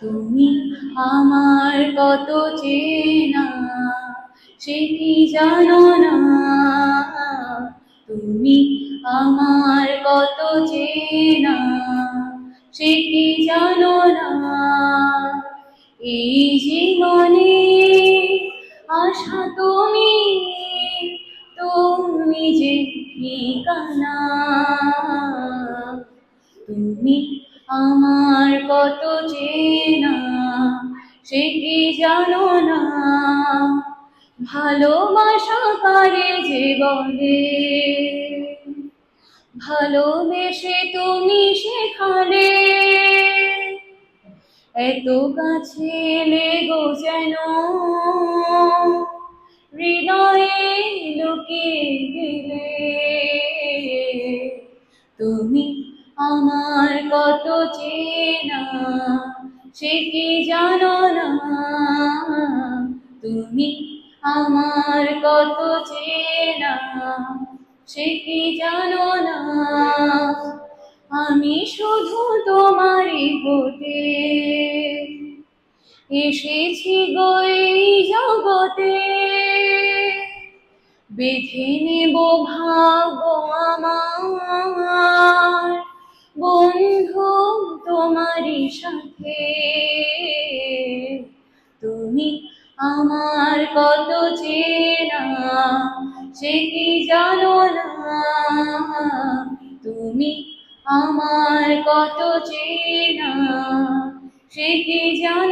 তুমি আমার কত চেনা সে কি জানো না। তুমি আমার কত চেনা সে কি জানো না। এই জীবনে আশা তুমি তুমি যে ঠিকানা। তুমি আমার কত চেনা, সে কি জানো না? ভালোবাসা যে বলে, ভালোবেসে তুমি সেখানে। এত কাছে লেগো যেন, হৃদয়ে লুকিয়ে গেলে। তুমি আমার কত চেনা, সে কি জানো না? তুমি আমার কত চেনা, সে কি জানো না? আমি শুধু তোমারই হতে এসেছি গো এই জগতে, বেঁধে নেব ভাগ্য তোমারই সাথে। তুমি আমার কত চেনা, সে কি জানো না? তুমি আমার কত চেনা, সে কি জানো